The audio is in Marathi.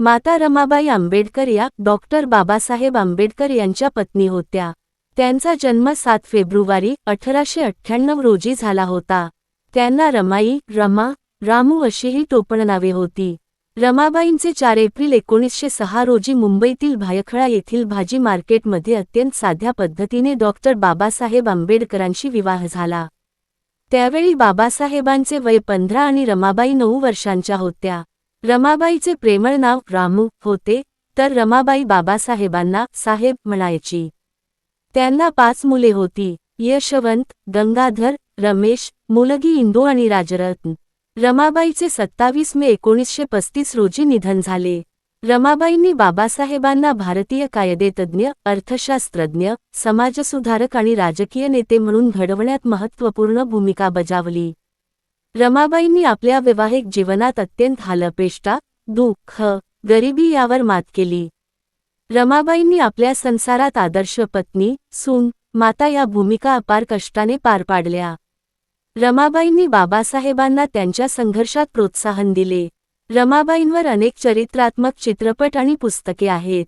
माता रमाबाई आंबेडकर या डॉक्टर बाबासाहेब आंबेडकर यांच्या पत्नी होत्या. त्यांचा जन्म सात फेब्रुवारी अठराशे अठ्ठ्याण्णव रोजी झाला होता. त्यांना रमाई रमा रामू अशीही टोपणनावे होती. रमाबाईंचे चार एप्रिल एकोणीसशे सहा रोजी मुंबईतील भायखळा येथील भाजी मार्केटमध्ये अत्यंत साध्या पद्धतीने डॉक्टर बाबासाहेब आंबेडकरांशी विवाह झाला. त्यावेळी बाबासाहेबांचे वय पंधरा आणि रमाबाई नऊ वर्षांच्या होत्या. रमाबाईचे प्रेमळ नाव रामू होते तर रमाबाई बाबासाहेबांना साहेब म्हणायची. त्यांना पाच मुले होती यशवंत गंगाधर रमेश मुलगी इंदू आणि राजरत्न. रमाबाईचे सत्तावीस मे एकोणीसशे पस्तीस रोजी निधन झाले. रमाबाईंनी बाबासाहेबांना भारतीय कायदेतज्ञ अर्थशास्त्रज्ञ समाजसुधारक आणि राजकीय नेते म्हणून घडवण्यात महत्त्वपूर्ण भूमिका बजावली. रमाबाईंनी आपल्या वैवाहिक जीवनात अत्यंत हालपेष्टा दुःख गरिबी यावर मात केली. रमाबाईंनी आपल्या संसारात आदर्श पत्नी सून माता या भूमिका अपार कष्टाने पार पाडल्या. रमाबाईंनी बाबासाहेबांना त्यांच्या संघर्षात प्रोत्साहन दिले. रमाबाईंवर अनेक चरित्रात्मक चित्रपट आणि पुस्तके आहेत.